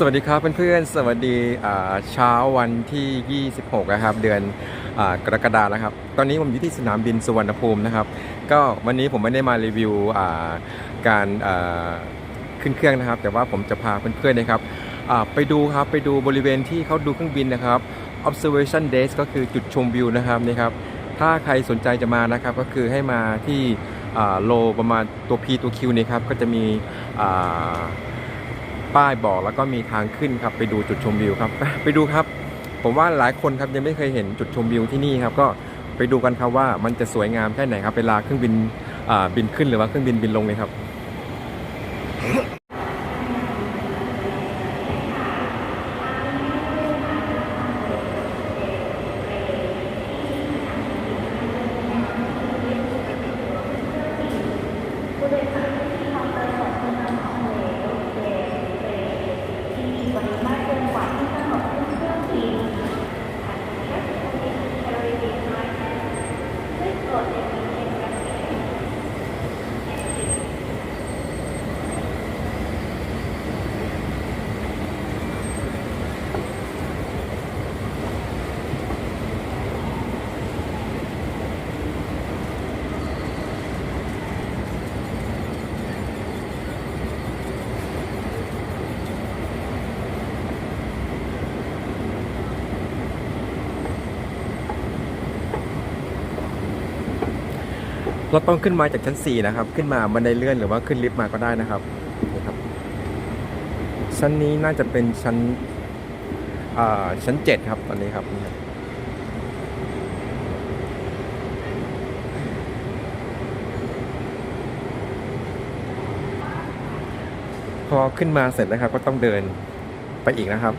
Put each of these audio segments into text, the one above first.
สวัสดีครับเพื่อนๆ สวัสดีเช้าวันที่ 26 นะครับ เดือนอกรกฎานะครับ ตอนนี้ผมอยู่ที่สนามบินสุวรรณภูมินะครับ ก็วันนี้ผมไม่ได้มารีวิวาการาขึ้นเครื่องนะครับ แต่ว่าผมจะพาเพื่อนๆนะครับไปดูครับไปดูบริเวณที่เขาดูเครื่องบินนะครับ observation desk ก็คือจุดชมวิวนะครับนี่ครับ ถ้าใครสนใจจะมานะครับก็คือให้มาที่โลประมาณตัว P ตัว Q นี่ครับก็จะมีา ป้ายบอกแล้วก็มีทางขึ้นครับไปดูจุดชมวิวครับ ไปดูครับ ผมว่าหลายคนครับยังไม่เคยเห็นจุดชมวิวที่นี่ครับก็ไปดูกันครับว่ามันจะสวยงามแค่ไหนครับเวลาเครื่องบินบินขึ้นหรือว่าเครื่องบินบินลงเลยครับ เราต้องขึ้นมาจากชั้น 4 นะครับ ขึ้นมาบันไดเลื่อนหรือว่าขึ้นลิฟต์มาก็ได้นะครับนี่ครับ ชั้นนี้น่าจะเป็นชั้นอ่าชั้น 7 ครับตอนนี้ครับนี่ครับพอขึ้นมาเสร็จนะครับ ก็ต้องเดินไปอีกนะครับ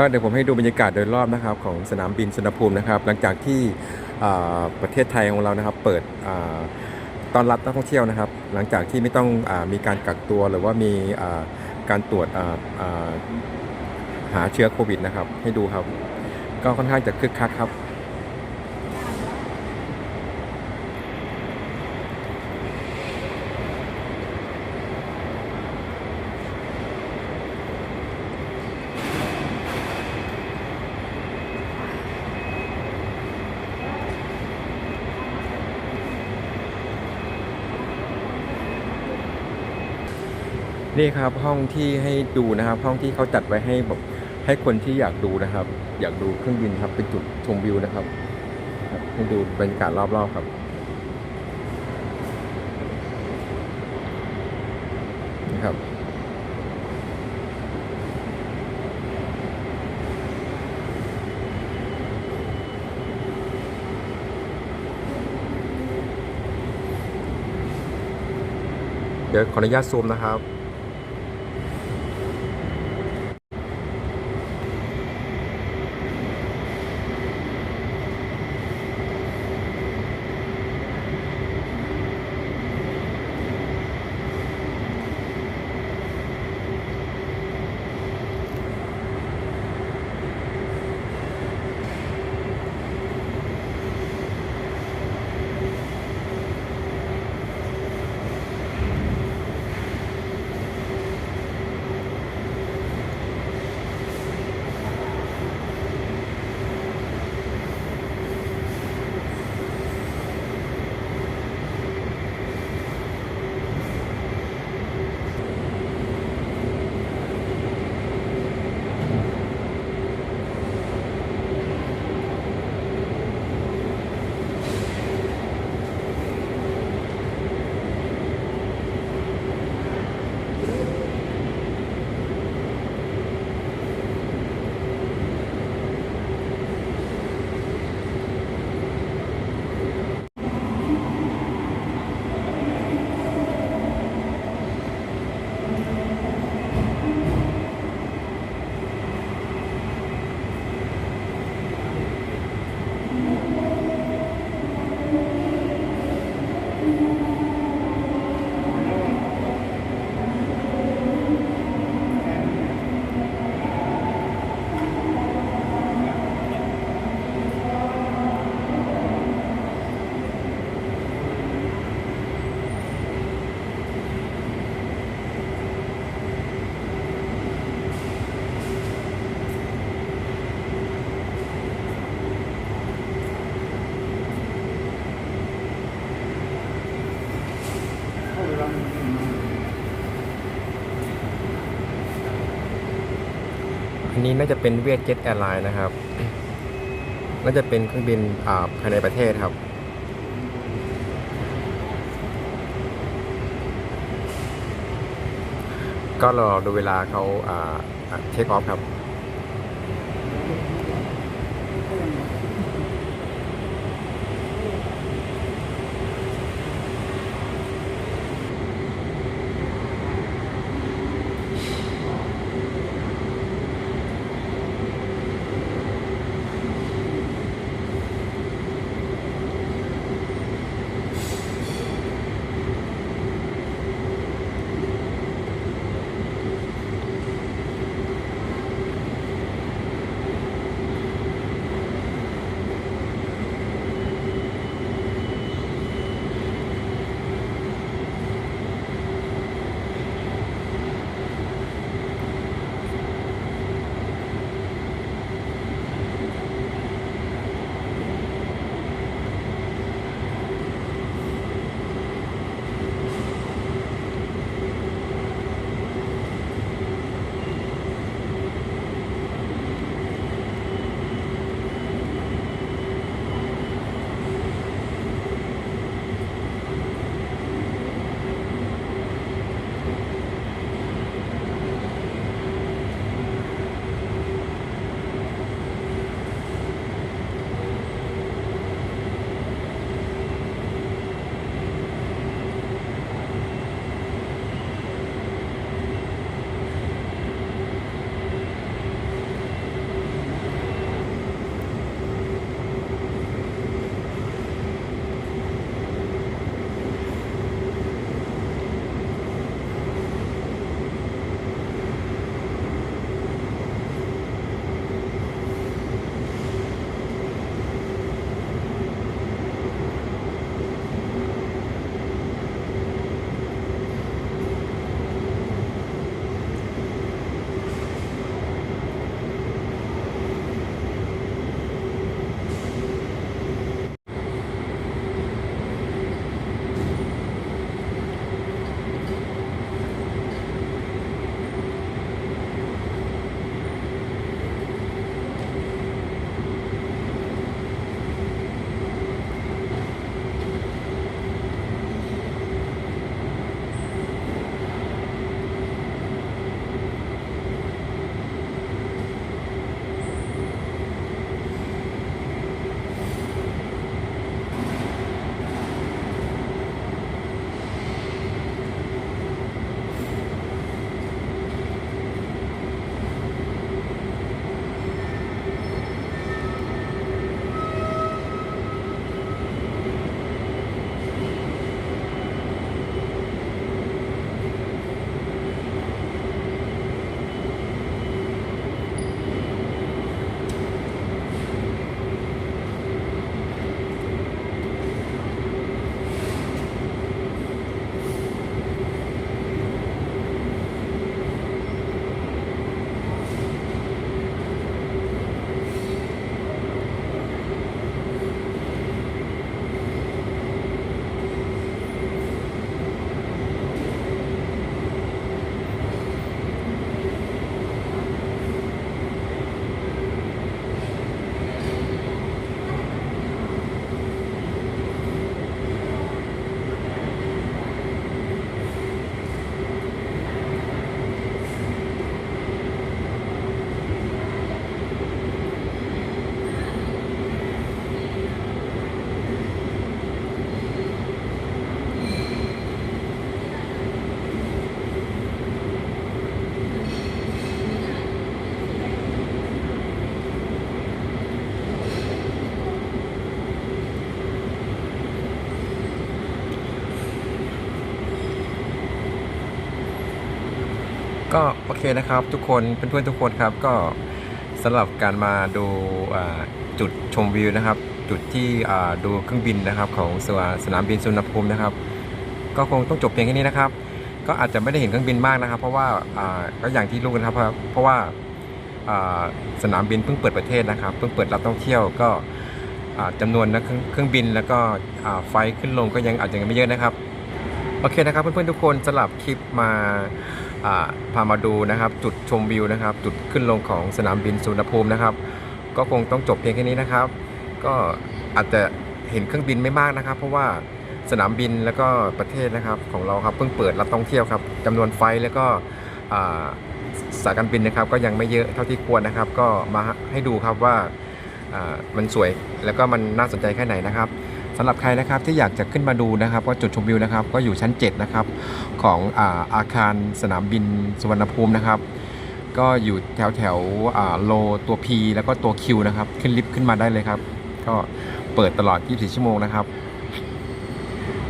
ก็เดี๋ยวผมให้ดูบรรยากาศโดยรอบนะครับของสนามบินสุวรรณภูมินะครับ หลังจากที่ประเทศไทยของเรานะครับ เปิดต้อนรับนักท่องเที่ยวนะครับ หลังจากที่ไม่ต้องอมีการกักตัวหรือว่ามีการตรวจหาเชื้อโควิดนะครับ ให้ดูครับ ก็ค่อนข้างจะคึกคักครับ นี่ครับห้องที่ให้ดูนะครับ ห้องที่เขาจัดไว้ให้แบบให้คนที่อยากดูนะครับ อยากดูเครื่องบินครับเป็นจุดชมวิวนะครับให้ดูบรรยากาศรอบๆครับนะครับเดี๋ยวขออนุญาตซูมนะครับ อันนี้น่าจะเป็นเวียดเจ็ตแอร์ไลน์นะครับ น่าจะเป็นเครื่องบินภายในประเทศครับ ก็รอดูเวลาเขาเทคออฟครับ ก็โอเคนะครับ ทุกคนเพื่อนๆทุกคนครับก็สำหรับการมาดูจุดชมวิวนะครับ จุดที่ดูเครื่องบินนะครับของสวสนามบินสุวรรณภูมินะครับ ก็คงต้องจบเพียงแค่นี้นะครับ ก็อาจจะไม่ได้เห็นเครื่องบินมากนะครับ เพราะว่าก็อย่างที่รู้กันครับ เพราะเพราะว่าสนามบินเพิ่งเปิดประเทศนะครับ เพิ่งเปิดรับท่องเที่ยวก็อ่าจำนวนนะเครื่องเครื่องบินแล้วก็ไฟล์ขึ้นลงก็ยังอาจจะยังไม่เยอะนะครับ โอเคนะครับเพื่อนๆทุกคนสำหรับคลิปมา พามาดูนะครับ จุดชมวิวนะครับ จุดขึ้นลงของสนามบินสุวรรณภูมินะครับ ก็คงต้องจบเพียงแค่นี้นะครับ ก็อาจจะเห็นเครื่องบินไม่มากนะครับ เพราะว่าสนามบินแล้วก็ประเทศนะครับของเราครับเพิ่งเปิดรับท่องเที่ยวครับจำนวนไฟแล้วก็สายการบินนะครับ ก็ยังไม่เยอะเท่าที่ควรนะครับ ก็มาให้ดูครับว่าอ่ามันสวยแล้วก็มันน่าสนใจแค่ไหนนะครับ สำหรับใครนะครับที่อยากจะขึ้นมาดูนะครับว่าจุดชมวิวนะครับก็อยู่ชั้น 7 นะครับของอาอาคารสนามบินสุวรรณภูมินะครับ ก็อยู่แถวแถวโลตัว P แล้วก็ตัว Q นะครับขึ้นลิฟต์ขึ้นมาได้เลยครับก็เปิดตลอด 24 ชั่วโมงนะครับ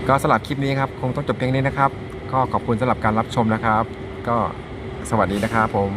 ก็สำหรับคลิปนี้ครับคงต้องจบเพียงนี้นะครับ ก็ขอบคุณสำหรับการรับชมนะครับ ก็สวัสดีนะครับผม